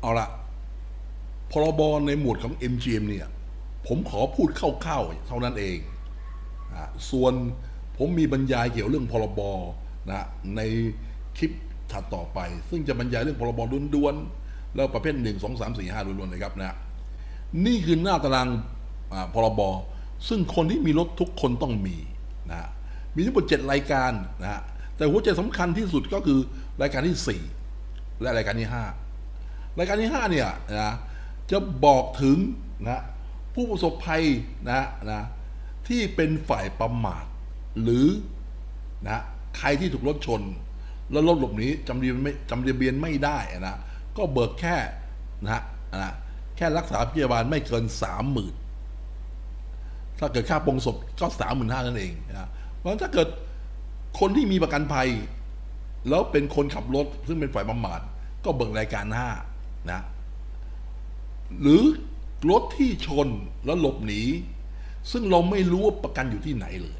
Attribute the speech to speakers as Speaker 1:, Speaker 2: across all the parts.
Speaker 1: เอาละพรบในหมวดของ MGM เนี่ย ผมขอพูดคร่าวๆเท่านั้นเองอะส่วนผมมีบรรยายเกี่ยวเรื่องพรบนะในคลิปถัดต่อไป ซึ่งจะบรรยายเรื่องพรบล้วนๆแล้วประเภทหนึ่งสองสามสี่ห้าล้วนๆเลยครับนะนี่คือหน้าตารางพรบซึ่งคนที่มีรถทุกคนต้องมีนะฮะมีทั้งหมดเจ็ดรายการนะฮะแต่หัวใจสำคัญที่สุดก็คือรายการที่สี่และรายการที่ห้า รายการที่ห้าเนี่ยนะจะบอกถึงนะผู้ประสบภัยนะนะที่เป็นฝ่ายประมาท หรือนะใครที่ถูกรถชน แล้วรถหลบหนีจำเรียนไม่จำเรียนไม่ได้นะก็เบิกแค่นะนะแค่รักษาพยาบาลไม่เกินสามหมื่นถ้าเกิดค่าปงศพก็สามหมื่นห้านั่นเองนะเพราะถ้าเกิดคนที่มีประกันภัย แล้วเป็นคนขับรถซึ่งเป็นฝ่ายบำบัดก็เบิกรายการห้า นะ หรือรถที่ชนแล้วหลบหนี ซึ่งเราไม่รู้ว่าประกันอยู่ที่ไหนเลย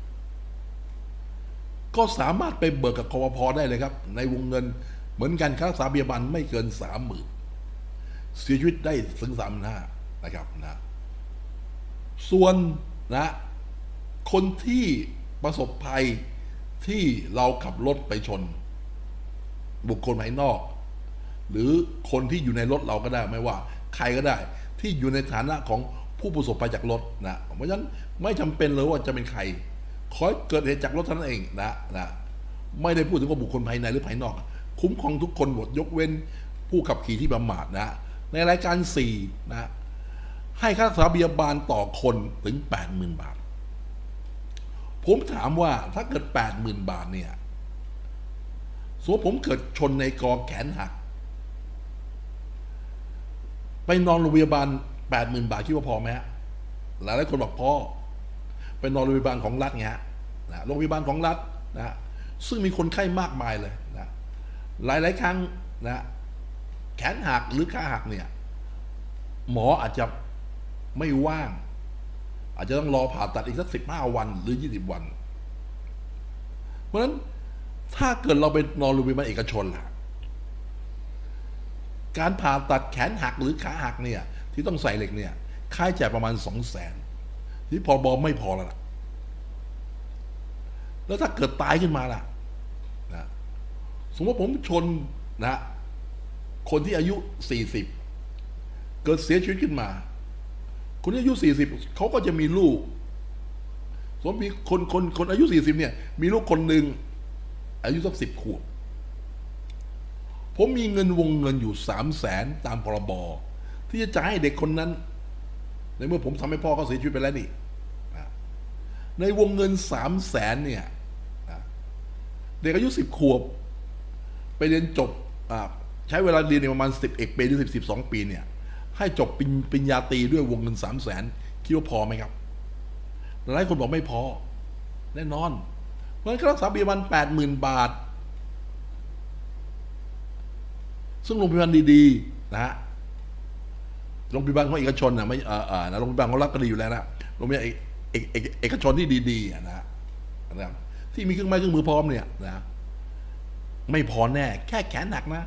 Speaker 1: ก็สามารถไปเบิกกับคอพได้เลยครับ ในวงเงินเหมือนกันค่ารักษาพยาบาลไม่เกินสามหมื่นเสียชีวิตได้ถึงสามห้านะครับนะส่วนนะคนที่ประสบภัยที่เราขับรถไปชน บุคคลภายนอก หรือคนที่อยู่ในรถเราก็ได้ไม่ว่า ใครก็ได้ ที่อยู่ในฐานะของผู้ประสบภัยจากรถนะเพราะฉะนั้นไม่จำเป็นเลยว่าจะเป็นใครขอเกิดเหตุจากรถเท่านั้นเองนะนะไม่ได้พูดถึงว่าบุคคลภายในหรือภายนอก คุ้มครองทุกคนหมดยกเว้นผู้ขับขี่ที่ประมาทนะ ในรายการสี่นะให้ค่ารักษาพยาบาลต่อคนถึงแปดหมื่นบาท ผมถามว่าถ้าเกิดแปดหมื่นบาทเนี่ยสมมติผมเกิดชนในกอแขนหัก ไปนอนโรงพยาบาลแปดหมื่นบาทคิดว่าพอไหมฮะหลายหลายคนบอกพอไปนอนโรงพยาบาลของรัฐไงฮะนะโรงพยาบาลของรัฐนะซึ่งมีคนไข้มากมายเลยนะหลายหลายๆครั้งนะแขนหักหรือขาหักเนี่ย หมออาจจะไม่ว่าง อาจจะต้องรอผ่าตัดอีกสักสิบห้าวันหรือยี่สิบวัน เพราะฉะนั้นถ้าเกิดเราไปนอนโรงพยาบาลเอกชนล่ะ การผ่าตัดแขนหักหรือขาหักเนี่ยที่ต้องใส่เหล็กเนี่ยค่าใช้จ่ายประมาณสองแสนที่พอบอไม่พอแล้วล่ะ แล้วถ้าเกิดตายขึ้นมาล่ะนะสมมติผมชนนะคนที่อายุสี่สิบเกิดเสียชีวิตขึ้นมา คนที่อายุสี่สิบเขาก็จะมีลูก สมมติคนคนคนอายุสี่สิบเนี่ย มีลูกคนหนึ่งอายุสักสิบขวบ ผมมีเงินวงเงินอยู่สามแสนตามพรบที่จะจ่ายให้เด็กคนนั้น ในเมื่อผมทำให้พ่อเขาเสียชีวิตไปแล้วนี่ในวงเงินสามแสนเนี่ยเด็กอายุสิบขวบ ไปเรียนจบใช้เวลาเรียนในประมาณสิบเอกปีหรือสิบสิบสองปีเนี่ยให้จบปริญปญญาตรีด้วยวงเงินสามแสนคิดว่าพอไหมครับหลายคนบอกไม่พอ แน่นอนเพราะฉะนั้นค่ารักษาพยาบาลแปดหมื่นบาท ซึ่งโรงพยาบาลดีๆนะฮะโรงพยาบาลของเอกชนนะไม่เออเออนะโรงพยาบาลของรัฐก็ดีอยู่แล้วนะโรงพยาบาลเอกเอกเอกเอกชนที่ดีๆอะนะนะครับที่มีเครื่องไม้เครื่องมือพร้อมเนี่ยนะไม่พอแน่ แค่แขนหนักนะ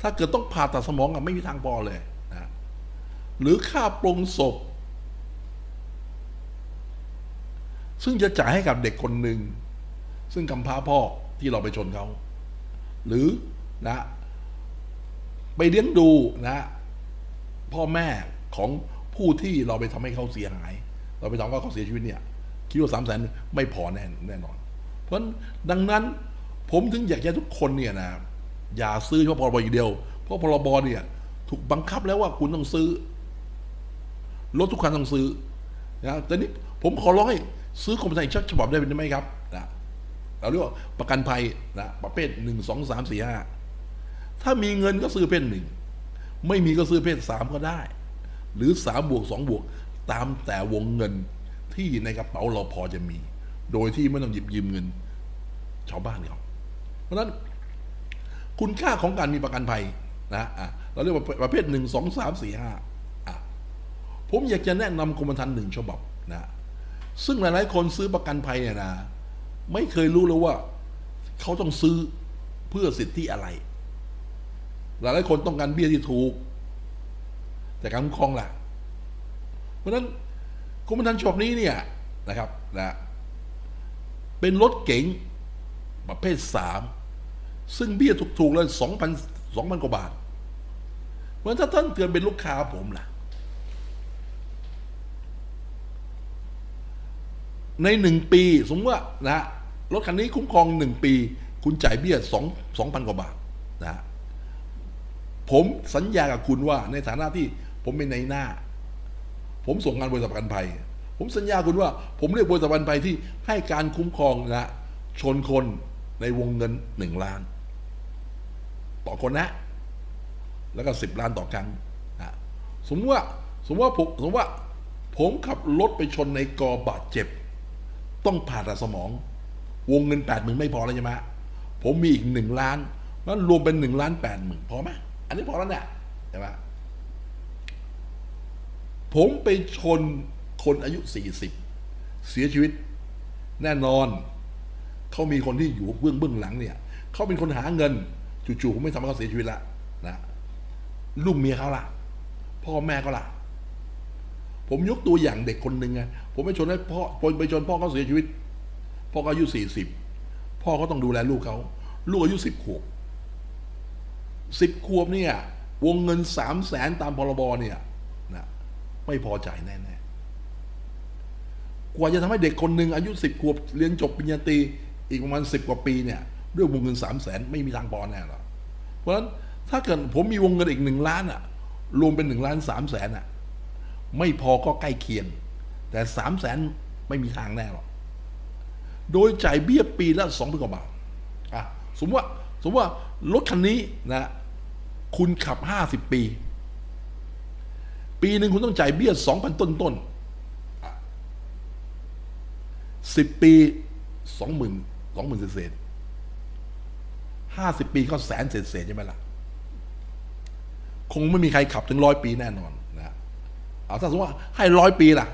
Speaker 1: ถ้าเกิดต้องผ่าตัดสมองอะไม่มีทางพอเลยนะหรือค่าปรงศพ ซึ่งจะจ่ายให้กับเด็กคนหนึ่งซึ่งกำพร้าพ่อที่เราไปชนเขา หรือนะ ไปเลี้ยงดูนะ พ่อแม่ของผู้ที่เราไปทำให้เขาเสียหาย เราไปทำให้เขาเสียชีวิตเนี่ยคิดว่าสามแสนไม่พอแน่แน่นอน เพราะฉะนั้นดังนั้นผมถึงอยากจะให้ทุกคนเนี่ยนะอย่าซื้อเฉพาะพรบอย่างเดียว เพราะพรบเนี่ย ถูกบังคับแล้วว่าคุณต้องซื้อรถทุกคันต้องซื้อนะแต่นี้ผมขอร้องให้ซื้อกรมธรรม์อีกฉบับได้ไหมครับนะเราเรียกว่าประกันภัยนะประเภทหนึ่งสองสามสี่ห้า ถ้ามีเงินก็ซื้อเพศหนึ่ง ไม่มีก็ซื้อเพศสามก็ได้ หรือสามบวกสองบวก ตามแต่วงเงินที่ในกระเป๋าเราพอจะมี โดยที่ไม่ต้องหยิบยืมเงิน ชาวบ้านเขาเพราะฉะนั้น คุณค่าของการมีประกันภัยนะอะเราเรียกว่าประเภทหนึ่งสองสามสี่ห้าอะผมอยากจะแนะนำกรมธรรม์หนึ่งฉบับนะ ซึ่งหลายๆ คนซื้อประกันภัยเนี่ยนะ ไม่เคยรู้เลยว่า เขาต้องซื้อเพื่อสิทธิอะไร หลายๆคนต้องการเบี้ยที่ถูก แต่การคุ้มครองล่ะ เพราะฉะนั้นกรมธรรม์ฉบับนี้เนี่ยนะครับนะเป็นรถเก๋งประเภทสามซึ่งเบี้ยถูกๆเลยสองพันสองพันกว่าบาท เพราะฉะนั้นถ้าท่านเกิดเป็นลูกค้าผมล่ะ ในหนึ่งปี สมมติว่านะรถคันนี้คุ้มครองหนึ่งปี คุณจ่ายเบี้ยสองสองพันกว่าบาทนะฮะ ผมสัญญากับคุณว่า ในฐานะที่ผมเป็นในหน้า ผมส่งงานบริษัทประกันภัย ผมสัญญาคุณว่า ผมเรียกบริษัทประกันภัยที่ให้การคุ้มครองนะชนคนในวงเงินหนึ่งล้าน ต่อคนนะ แล้วก็สิบล้านต่อครั้งนะสมมติว่าสมมติว่าผมสมมติว่า ผมขับรถไปชนในกอบาดเจ็บ ต้องผ่าตัดสมอง วงเงินแปดหมื่นไม่พอแล้วใช่ไหมผมมีอีกหนึ่งล้านนั้นรวมเป็นหนึ่งล้านแปดหมื่นพอไหม อันนี้พอแล้วเนี่ยใช่ไหมผมไปชนคนอายุสี่สิบเสียชีวิต แน่นอน เขามีคนที่อยู่เบื้องเบื้องหลังเนี่ย เขาเป็นคนหาเงิน จู่ๆผมไม่ทำให้เขาเสียชีวิตละนะลูกเมียเขาละพ่อแม่เขาละผมยกตัวอย่างเด็กคนหนึ่งไงผมไปชนให้พ่อไปชนพ่อเขาเสียชีวิต พ่อเขาอายุสี่สิบพ่อเขาต้องดูแลลูกเขาลูกอายุสิบขวบ สิบขวบเนี่ยวงเงินสามแสนตามพรบเนี่ยนะไม่พอจ่ายแน่ๆกว่าจะทำให้เด็กคนหนึ่งอายุสิบขวบเรียนจบปริญญาตรีอีกประมาณสิบกว่าปีเนี่ยด้วยวงเงินสามแสนไม่มีทางพอแน่หรอกเพราะฉะนั้นถ้าเกิดผมมีวงเงินอีกหนึ่งล้านอะรวมเป็นหนึ่งล้านสามแสนอะไม่พอก็ใกล้เคียง แต่สามแสนไม่มีทางแน่หรอกโดยจ่ายเบี้ยปีละสองพันกว่าบาทอะสมมติว่าสมมติว่ารถคันนี้นะ คุณขับห้าสิบปี ปีหนึ่งคุณต้องจ่ายเบี้ยสองพันต้นต้นสิบปีสองหมื่นสองหมื่นเศษห้าสิบปีก็แสนเศษเศษใช่ไหมล่ะ คงไม่มีใครขับถึงร้อยปีแน่นอนนะเอาถ้าสมมติว่าให้ร้อยปีล่ะ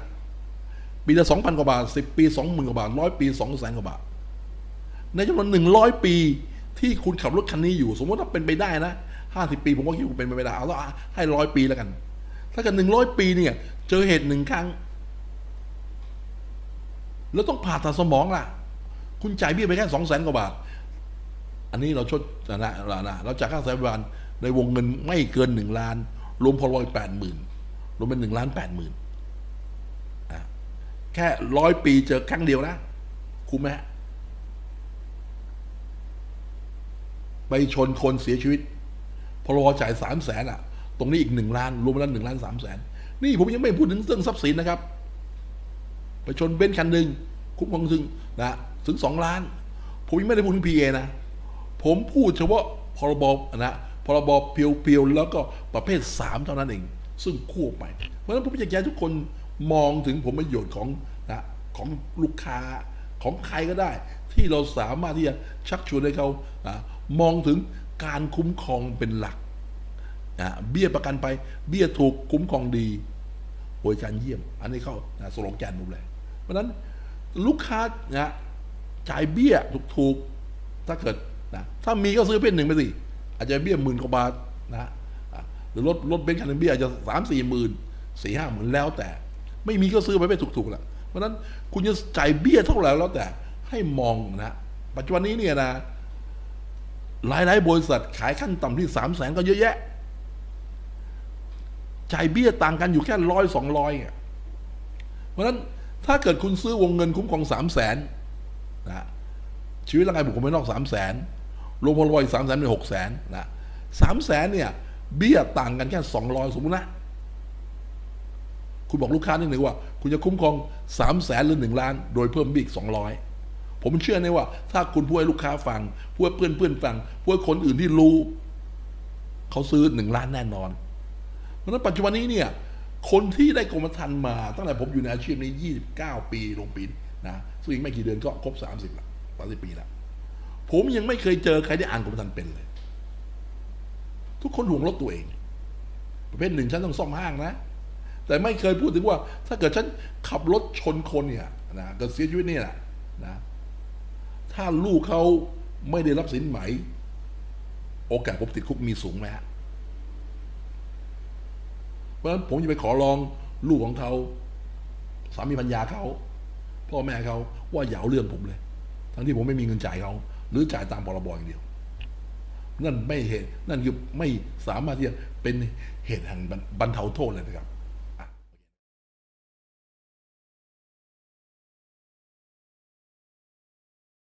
Speaker 1: ปีละสองพันกว่าบาทสิบปีสองหมื่นกว่าบาทร้อยปีสองแสนกว่าบาท ในจำนวนหนึ่งร้อยปี ที่คุณขับรถคันนี้อยู่ สมมติว่าเป็นไปได้นะห้าสิบปี ผมว่าคิดว่าเป็นไปไม่ได้เอาละให้ร้อยปีแล้วกัน ถ้าเกิดหนึ่งร้อยปีเนี่ย เจอเหตุหนึ่งครั้ง แล้วต้องผ่าตัดสมองล่ะ คุณจ่ายเบี้ยไปแค่สองแสนกว่าบาท อันนี้เราชดนะนะเราจ่ายค่าสายบานในวงเงินไม่เกินหนึ่งล้าน รวมพอร้อยแปดหมื่นรวมเป็นหนึ่งล้านแปดหมื่นแค่ร้อยปีเจอครั้งเดียวนะคุ้มไหมฮะ ไปชนคนเสียชีวิตพอรอจ่ายสามแสนอะ ตรงนี้อีกหนึ่งล้านรวมแล้วหนึ่งล้านสามแสนนี่ผมยังไม่พูดถึงเรื่องทรัพย์สินนะครับ ไปชนเบนซ์คันหนึ่งคุ้มครองถึงนะถึงสองล้าน ผมยังไม่ได้พูดถึงพีเอนะ ผมพูดเฉพาะพรบนะพรบเพียวๆแล้วก็ประเภทสามเท่านั้นเอง ซึ่งควบไป เพราะฉะนั้นผมอยากให้ทุกคนมองถึงผลประโยชน์ของนะของลูกค้าของใครก็ได้ ที่เราสามารถที่จะชักชวนให้เขานะมองถึงการคุ้มครองเป็นหลักนะเบี้ยประกันไปเบี้ยถูกคุ้มครองดีบริการเยี่ยม อันนี้เขานะสโลแกนผมเลยเพราะนั้นลูกค้านะจ่ายเบี้ยถูกๆถ้าเกิดนะถ้ามีก็ซื้อเป็นหนึ่งไปสิอาจจะเบี้ยหมื่นกว่าบาทนะหรือรถรถเบนซ์คันนึงเบี้ยอาจจะสามสี่หมื่นสี่ห้าหมื่นแล้วแต่ ไม่มีก็ซื้อไปไม่ถูกๆละเพราะนั้นคุณจะจ่ายเบี้ยเท่าไหร่แล้วแต่ ให้มองนะ ปัจจุบันนี้เนี่ยนะ หลายๆบริษัทขายขั้นต่ำที่สามแสนก็เยอะแยะจ่ายเบี้ยต่างกันอยู่แค่ร้อยสองร้อยเพราะฉะนั้นถ้าเกิดคุณซื้อวงเงินคุ้มครองสามแสนนะชีวิตร่างกายบุคคลภายนอกสามแสนรวมพลอยสามแสนเป็นหกแสนนะสามแสนเนี่ย เบี้ยต่างกันแค่สองร้อยสมมตินะ คุณบอกลูกค้านิดหนึ่งว่า คุณจะคุ้มครองสามแสนหรือหนึ่งล้าน โดยเพิ่มเบี้ยอีกสองร้อย ผมเชื่อในว่า ถ้าคุณพูดให้ลูกค้าฟังพูดให้เพื่อนเพื่อนฟังพูดให้คนอื่นที่รู้ เขาซื้อหนึ่งล้านแน่นอนเพราะนั้นปัจจุบันนี้เนี่ย คนที่ได้กรมธรรม์มา ตั้งแต่ผมอยู่ในอาชีพนี้ยี่สิบเก้าปีลงปีนะซึ่งอีกไม่กี่เดือนก็ครบสามสิบละสามสิบปีละผมยังไม่เคยเจอใครได้อ่านกรมธรรม์เป็นเลย ทุกคนห่วงรถตัวเอง ประเภทหนึ่งฉันต้องซ่อมห้างนะแต่ไม่เคยพูดถึงว่า ถ้าเกิดฉันขับรถชนคนเนี่ยนะเกิดเสียชีวิตเนี่ยนะนะ ถ้าลูกเขาไม่ได้รับสินไหม โอกาสผมติดคุกมีสูงไหมฮะราะฉะนั้นผมจะไปขอร้องลูกของเขาสามีพัญญาเขาพ่อแม่เขาว่าอย่าเอาเรื่องผมเลย ทั้งที่ผมไม่มีเงินจ่ายเขาหรือจ่ายตามพรบอย่างเดียว นั่นไม่เหตุนั่นคือไม่สามารถที่จะเป็นเหตุแห่งบรรเทาโทษเลยนะครับ